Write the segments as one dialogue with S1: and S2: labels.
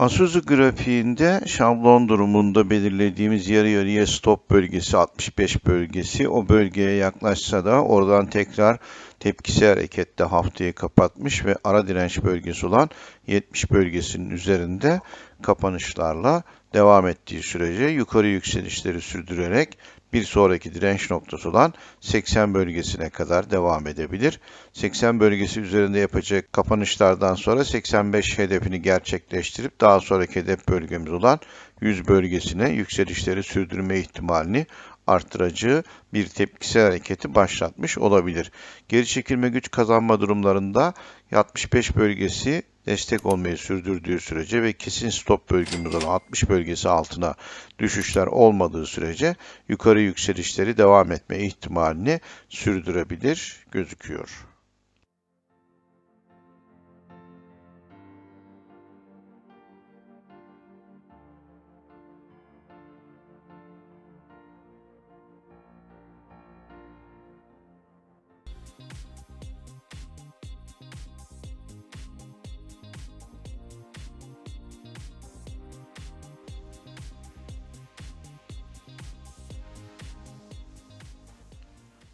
S1: Asuzu grafiğinde şablon durumunda belirlediğimiz yarı yarıya stop bölgesi 65 bölgesi. O bölgeye yaklaşsa da oradan tekrar tepkisi harekette haftayı kapatmış ve ara direnç bölgesi olan 70 bölgesinin üzerinde kapanışlarla devam ettiği sürece yukarı yükselişleri sürdürerek bir sonraki direnç noktası olan 80 bölgesine kadar devam edebilir. 80 bölgesi üzerinde yapacak kapanışlardan sonra 85 hedefini gerçekleştirip daha sonraki hedef bölgemiz olan 100 bölgesine yükselişleri sürdürme ihtimalini arttıracağı bir tepkisel hareketi başlatmış olabilir. Geri çekilme güç kazanma durumlarında 65 bölgesi destek olmayı sürdürdüğü sürece ve kesin stop bölgemiz olan 60 bölgesi altına düşüşler olmadığı sürece yukarı yükselişleri devam etme ihtimalini sürdürebilir gözüküyor.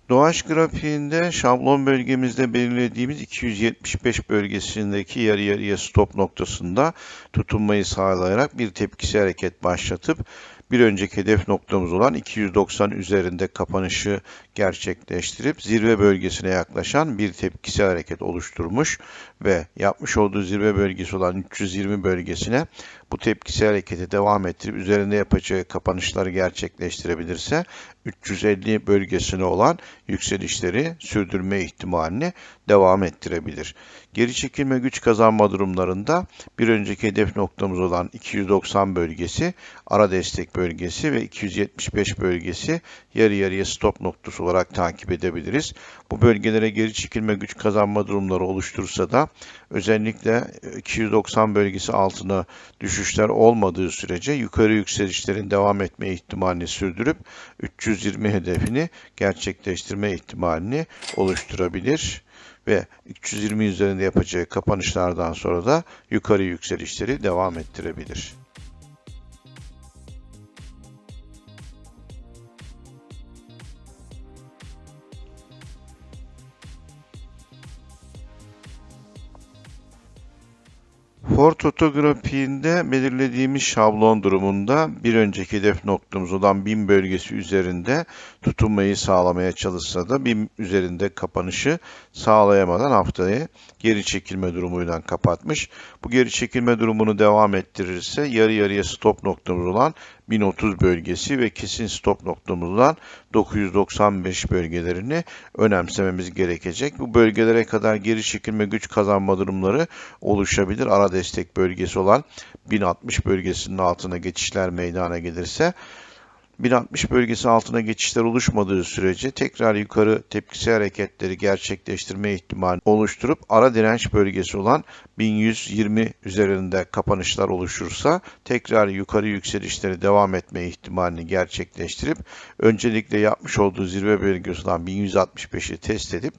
S1: Doğaç grafiğinde şablon bölgemizde belirlediğimiz 275 bölgesindeki yarı yarıya stop noktasında tutunmayı sağlayarak bir tepkisi hareket başlatıp bir önceki hedef noktamız olan 290 üzerinde kapanışı gerçekleştirip zirve bölgesine yaklaşan bir tepkisi hareket oluşturmuş ve yapmış olduğu zirve bölgesi olan 320 bölgesine bu tepkisi hareketi devam ettirip üzerinde yapacağı kapanışları gerçekleştirebilirse 350 bölgesine olan yükselişleri sürdürme ihtimalini devam ettirebilir. Geri çekilme güç kazanma durumlarında bir önceki hedef noktamız olan 290 bölgesi, ara destek bölgesi ve 275 bölgesi yarı yarıya stop noktası olarak takip edebiliriz. Bu bölgelere geri çekilme güç kazanma durumları oluşturursa da özellikle 290 bölgesi altına düşüşler olmadığı sürece yukarı yükselişlerin devam etme ihtimalini sürdürüp 320 hedefini gerçekleştirme ihtimalini oluşturabilir ve 320 üzerinde yapacağı kapanışlardan sonra da yukarı yükselişleri devam ettirebilir. Ford otografiğinde belirlediğimiz şablon durumunda bir önceki hedef noktamız olan 1000 bölgesi üzerinde tutunmayı sağlamaya çalışsa da 1000 üzerinde kapanışı sağlayamadan haftayı geri çekilme durumuyla kapatmış. Bu geri çekilme durumunu devam ettirirse yarı yarıya stop noktamız olan 1030 bölgesi ve kesin stop noktamız olan 995 bölgelerini önemsememiz gerekecek. Bu bölgelere kadar geri çekilme güç kazanma durumları oluşabilir. Ara destek bölgesi olan 1060 bölgesinin altına geçişler meydana gelirse 1060 bölgesi altına geçişler oluşmadığı sürece tekrar yukarı tepkisi hareketleri gerçekleştirme ihtimali oluşturup ara direnç bölgesi olan 1120 üzerinde kapanışlar oluşursa tekrar yukarı yükselişleri devam etme ihtimalini gerçekleştirip öncelikle yapmış olduğu zirve bölgesi olan 1165'i test edip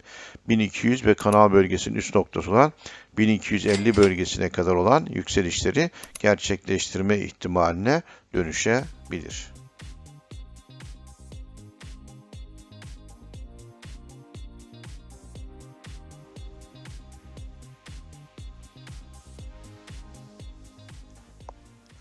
S1: 1200 ve kanal bölgesinin üst noktası olan 1250 bölgesine kadar olan yükselişleri gerçekleştirme ihtimaline dönüşebilir.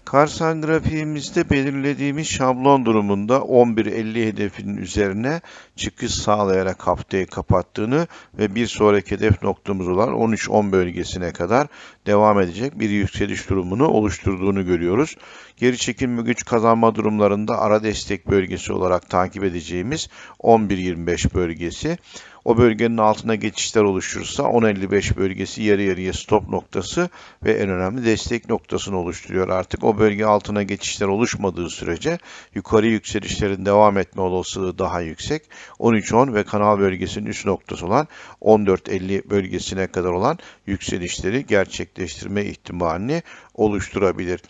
S1: Karsan grafiğimizde belirlediğimiz şablon durumunda 11.50 hedefinin üzerine çıkış sağlayarak haftayı kapattığını ve bir sonraki hedef noktamız olan 13.10 bölgesine kadar devam edecek bir yükseliş durumunu oluşturduğunu görüyoruz. Geri çekilme güç kazanma durumlarında ara destek bölgesi olarak takip edeceğimiz 11.25 bölgesi o bölgenin altına geçişler oluşursa 10.55 bölgesi yarı yarıya stop noktası ve en önemli destek noktasını oluşturuyor. Artık o bölge altına geçişler oluşmadığı sürece yukarı yükselişlerin devam etme olasılığı daha yüksek. 13.10 ve kanal bölgesinin üst noktası olan 14.50 bölgesine kadar olan yükselişleri gerçekleştirme ihtimalini oluşturabilir.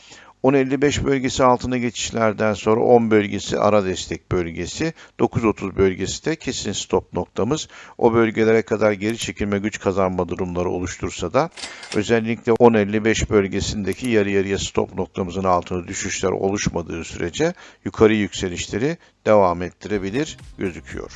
S1: 10.55 bölgesi altına geçişlerden sonra 10 bölgesi ara destek bölgesi, 9.30 bölgesi de kesin stop noktamız. O bölgelere kadar geri çekilme güç kazanma durumları oluştursa da özellikle 10.55 bölgesindeki yarı yarıya stop noktamızın altına düşüşler oluşmadığı sürece yukarı yükselişleri devam ettirebilir gözüküyor.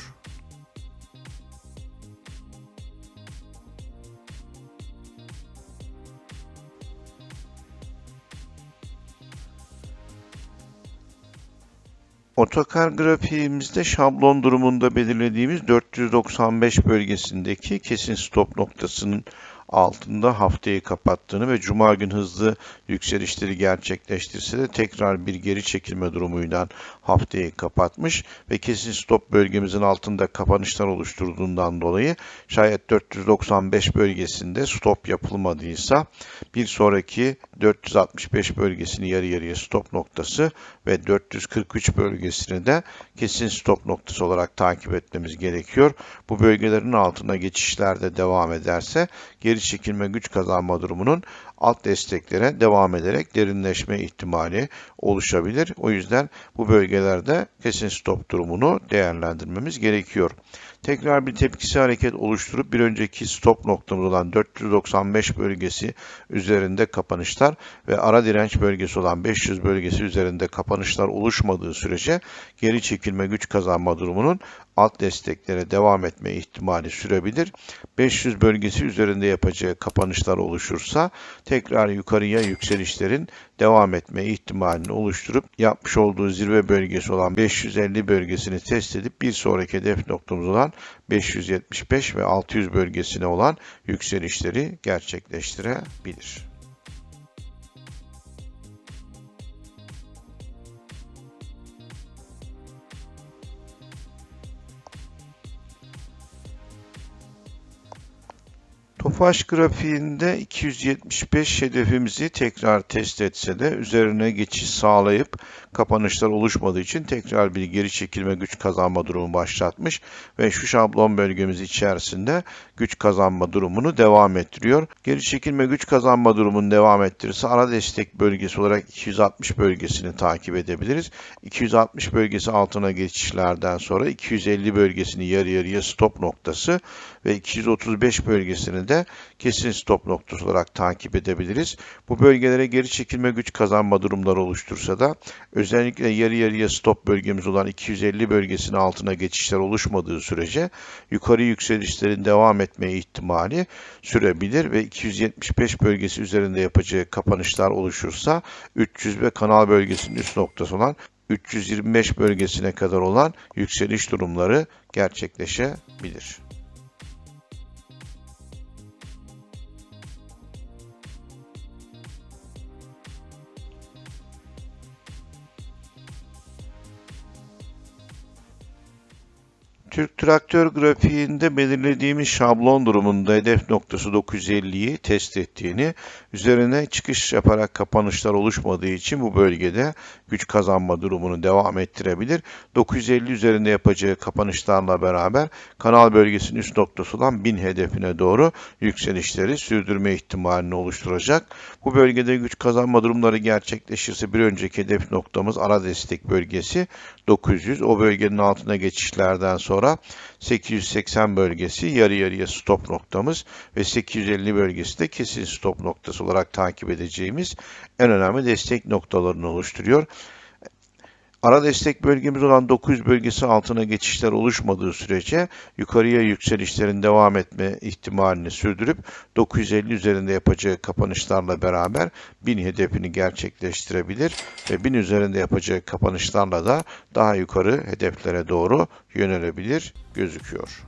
S1: Otokar grafiğimizde şablon durumunda belirlediğimiz 495 bölgesindeki kesin stop noktasının altında haftayı kapattığını ve cuma gün hızlı yükselişleri gerçekleştirse de tekrar bir geri çekilme durumuyla haftayı kapatmış ve kesin stop bölgemizin altında kapanışlar oluşturduğundan dolayı şayet 495 bölgesinde stop yapılmadıysa bir sonraki 465 bölgesini yarı yarıya stop noktası ve 443 bölgesini de kesin stop noktası olarak takip etmemiz gerekiyor. Bu bölgelerin altına geçişlerde devam ederse geri çekilme güç kazanma durumunun alt desteklere devam ederek derinleşme ihtimali oluşabilir. O yüzden bu bölgelerde kesin stop durumunu değerlendirmemiz gerekiyor. Tekrar bir tepkisi hareket oluşturup bir önceki stop noktamız olan 495 bölgesi üzerinde kapanışlar ve ara direnç bölgesi olan 500 bölgesi üzerinde kapanışlar oluşmadığı sürece geri çekilme güç kazanma durumunun alt desteklere devam etme ihtimali sürebilir. 500 bölgesi üzerinde yapacağı kapanışlar oluşursa tekrar yukarıya yükselişlerin devam etme ihtimalini oluşturup yapmış olduğu zirve bölgesi olan 550 bölgesini test edip bir sonraki hedef noktamız olan 575 ve 600 bölgesine olan yükselişleri gerçekleştirebilir. Tofaş grafiğinde 275 hedefimizi tekrar test etse de üzerine geçiş sağlayıp kapanışlar oluşmadığı için tekrar bir geri çekilme güç kazanma durumu başlatmış ve şu şablon bölgemiz içerisinde güç kazanma durumunu devam ettiriyor. Geri çekilme güç kazanma durumunu devam ettirirse ara destek bölgesi olarak 260 bölgesini takip edebiliriz. 260 bölgesi altına geçişlerden sonra 250 bölgesini yarı yarıya stop noktası ve 235 bölgesini de kesin stop noktası olarak takip edebiliriz. Bu bölgelere geri çekilme güç kazanma durumları oluştursa da özellikle yarı yarıya stop bölgemiz olan 250 bölgesinin altına geçişler oluşmadığı sürece yukarı yükselişlerin devam etme ihtimali sürebilir ve 275 bölgesi üzerinde yapacağı kapanışlar oluşursa 300 ve kanal bölgesinin üst noktası olan 325 bölgesine kadar olan yükseliş durumları gerçekleşebilir. Türk Traktör grafiğinde belirlediğimiz şablon durumunda hedef noktası 950'yi test ettiğini, üzerine çıkış yaparak kapanışlar oluşmadığı için bu bölgede güç kazanma durumunu devam ettirebilir. 950 üzerinde yapacağı kapanışlarla beraber kanal bölgesinin üst noktası olan 1000 hedefine doğru yükselişleri sürdürme ihtimalini oluşturacak. Bu bölgede güç kazanma durumları gerçekleşirse bir önceki hedef noktamız ara destek bölgesi 900. O bölgenin altına geçişlerden sonra sonra 880 bölgesi yarı yarıya stop noktamız ve 850 bölgesi de kesin stop noktası olarak takip edeceğimiz en önemli destek noktalarını oluşturuyor. Ara destek bölgemiz olan 900 bölgesi altına geçişler oluşmadığı sürece yukarıya yükselişlerin devam etme ihtimalini sürdürüp 950 üzerinde yapacağı kapanışlarla beraber 1000 hedefini gerçekleştirebilir ve 1000 üzerinde yapacağı kapanışlarla da daha yukarı hedeflere doğru yönelebilir gözüküyor.